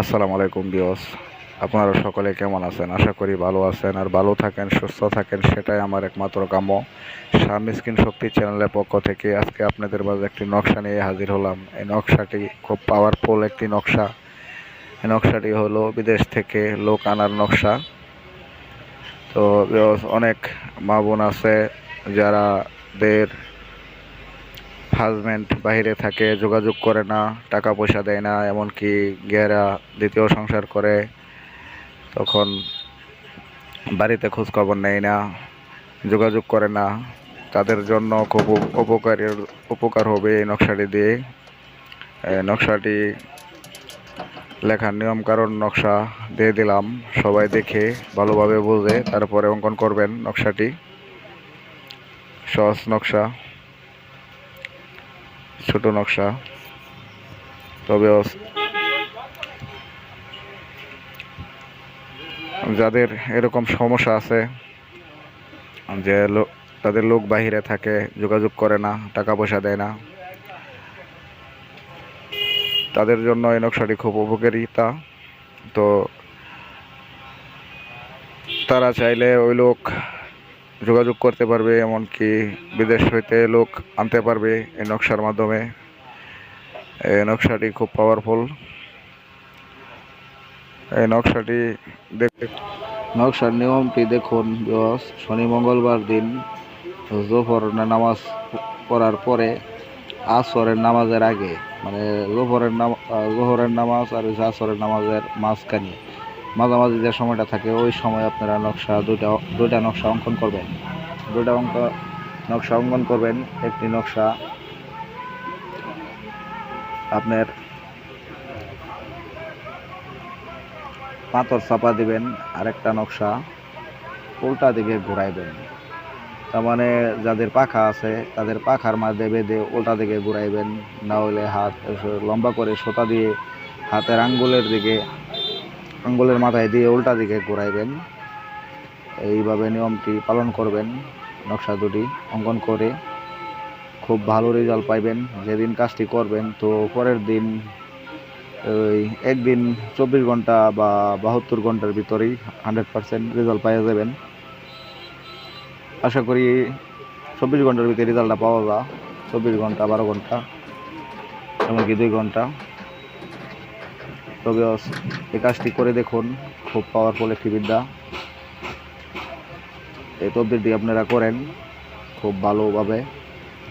আসসালামু আলাইকুম বিয়স আপনারা সকলে কেমন আছেন? আশা করি ভালো আছেন। আর ভালো থাকেন, সুস্থ থাকেন, সেটাই আমার একমাত্র কাম্য। স্বামী স্ক্রিন শক্তি চ্যানেলের পক্ষ থেকে আজকে আপনাদের মাঝে একটি নকশা নিয়ে হাজির হলাম। এই নকশাটি খুব পাওয়ারফুল একটি নকশা। এই নকশাটি হলো বিদেশ থেকে লোক আনার নকশা। তো অনেক মা বোন আছে যারা দের হাজব্যান্ড বাইরে থাকে, যোগাযোগ করে না টাকা পয়সা দেয় না, এমনকি গেরা দ্বিতীয় সংসার করে, তখন বাড়িতে খোঁজ খবর নেয় না, যোগাযোগ করে না। তাদের জন্য খুব উপকারের, উপকার হবে এই নকশাটি দিয়ে। নকশাটি লেখার নিয়ম কারণ নকশা দিয়ে দিলাম। সবাই দেখে, ভালোভাবে বুঝে, তারপরে অঙ্কন করবেন নকশাটি। সহজ নকশা। ছোট নকশা। তবে যাদের এরকম সমস্যা আছে, যে তাদের লোক বাহিরে থাকে, যোগাযোগ করে না, টাকা পয়সা দেয় না, তাদের জন্য এই নকশাটি খুব উপকারিতা। তো তারা চাইলে ওই লোক যোগাযোগ করতে পারবে, এমনকি বিদেশ হইতে লোক আনতে পারবে এই নকশার মাধ্যমে। এই নকশাটি খুব পাওয়ারফুল এই নকশাটি দেখতে নকশার নিয়মটি দেখুন শনি মঙ্গলবার দিন জোহর নামাজ পড়ার পরে আসরের নামাজের আগে মানে জোহরের নাম জোহরের নামাজ আর আসরের নামাজের মাঝখানে। মাঝামাঝি যে সময়টা থাকে, ওই সময় আপনারা নকশা দুইটা দুইটা নকশা অঙ্কন করবেন। দুইটা অঙ্ক, নকশা অঙ্কন করবেন, একটি নকশা আপনার পাথর চাপা দিবেন, আরেকটা নকশা উল্টা দিকে ঘুরাইবেন। তার মানে যাদের পাখা আছে, তাদের পাখার মাঝে বেঁধে উল্টা দিকে ঘুরাইবেন, না হলে হাত লম্বা করে সোতা দিয়ে হাতের আঙ্গুলের দিকে আঙ্গুলের মাথায় দিয়ে উল্টা দিকে ঘুরাইবেন। এইভাবে নিয়মটি পালন করবেন, নকশা দুটি অঙ্কন করে। খুব ভালো রেজাল্ট পাইবেন। যেদিন কাজটি করবেন, তো পরের দিন, ওই একদিন চব্বিশ ঘণ্টা বা বাহাত্তর ঘণ্টার ভিতরেই হান্ড্রেড পার্সেন্ট রেজাল্ট পাওয়া যাবেন। আশা করি চব্বিশ ঘণ্টার ভিতরে রেজাল্টটা পাওয়া যা চব্বিশ ঘণ্টা, বারো ঘণ্টা, এমনকি দুই ঘণ্টা। তবে এই কাজটি করে দেখুন, খুব পাওয়ারফুল একটি বিদ্যা। এই তদবিরটি আপনারা করেন, খুব ভালোভাবে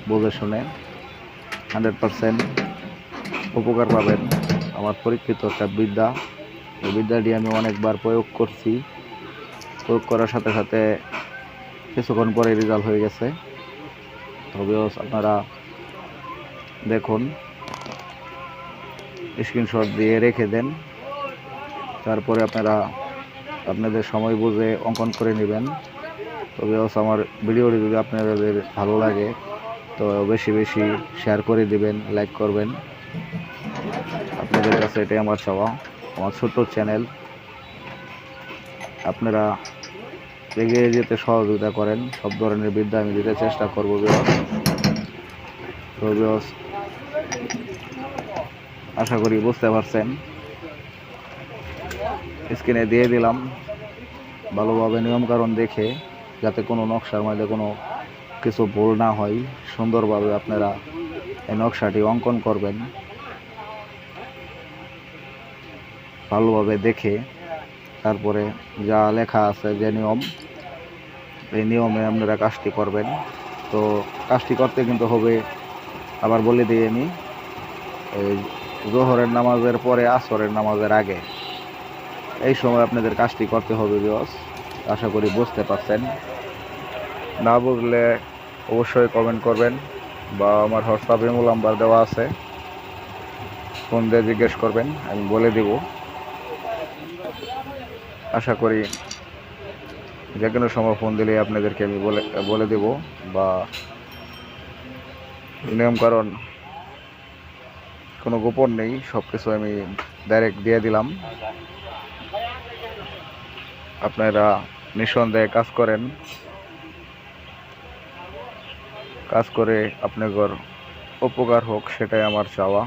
বুঝে শুনে হান্ড্রেড পারসেন্ট উপকার পাবেন আমার পরীক্ষিত একটা বিদ্যা। এই বিদ্যাটি আমি অনেকবার প্রয়োগ করছি। প্রয়োগ করার সাথে সাথে কিছুক্ষণ পরে রেজাল্ট হয়ে গেছে। তবেও আপনারা দেখুন স্ক্রিনশট দিয়ে রেখে দেন। তারপরে আপনারা আপনাদের সময় বুঝে অঙ্কন করে নেবেন। তবে হচ্ছে আমার ভিডিওটি যদি আপনাদের ভালো লাগে, তো বেশি বেশি শেয়ার করে দিবেন লাইক করবেন। আপনাদের কাছে এটাই আমার চাওয়া। আমার ছোট্ট চ্যানেল আপনারা এগিয়ে যেতে সহযোগিতা করেন। সব ধরনের বিদ্যা আমি দিতে চেষ্টা করব তো আশা করি বুঝতে পারছেন। স্ক্রিনে দিয়ে দিলাম, ভালোভাবে নিয়মকানুন দেখে যাতে কোনো নকশার মধ্যে কোনো কিছু ভুল না হয়, সুন্দরভাবে আপনারা এই নকশাটি অঙ্কন করবেন। ভালোভাবে দেখে তারপরে যা লেখা আছে যে নিয়ম, এই নিয়মে আপনারা কাজটি করবেন। তো কাজটি করতে কিন্তু হবে, আবার বলে দিই আমি জোহরের নামাজের পরে আসরের নামাজের আগে। এই সময় আপনাদের কাজটি করতে হবে বিয়স আশা করি বুঝতে পারছেন। না বুঝলে অবশ্যই কমেন্ট করবেন বা আমার হোয়াটসঅ্যাপ ইমো নাম্বার দেওয়া আছে। ফোন দিয়ে জিজ্ঞেস করবেন, আমি বলে দিব। আশা করি যে কোনো সময় ফোন দিলে আপনাদেরকে আমি বলে বলে দেব বা নিয়ম কারণ কোনো গোপন নেই সব কিছু আমি ডাইরেক্ট দিয়ে দিলাম। আপনারা নিঃসন্দেহে কাজ করেন। কাজ করে আপনাদের উপকার হোক, সেটাই আমার চাওয়া।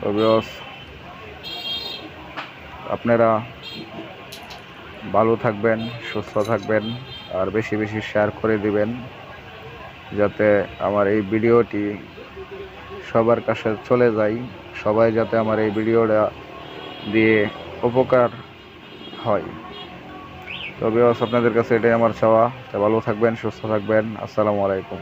তবে আপনারা ভালো থাকবেন, সুস্থ থাকবেন, আর বেশি বেশি শেয়ার করে দিবেন, যাতে আমার এই ভিডিওটি সবার কাছে চলে যাই। সবাই যাতে আমার এই ভিডিওটা দিয়ে উপকার হয়। তবে আপনাদের কাছে এটাই আমার চাওয়া। ভালো থাকবেন, সুস্থ থাকবেন। আসসালামু আলাইকুম।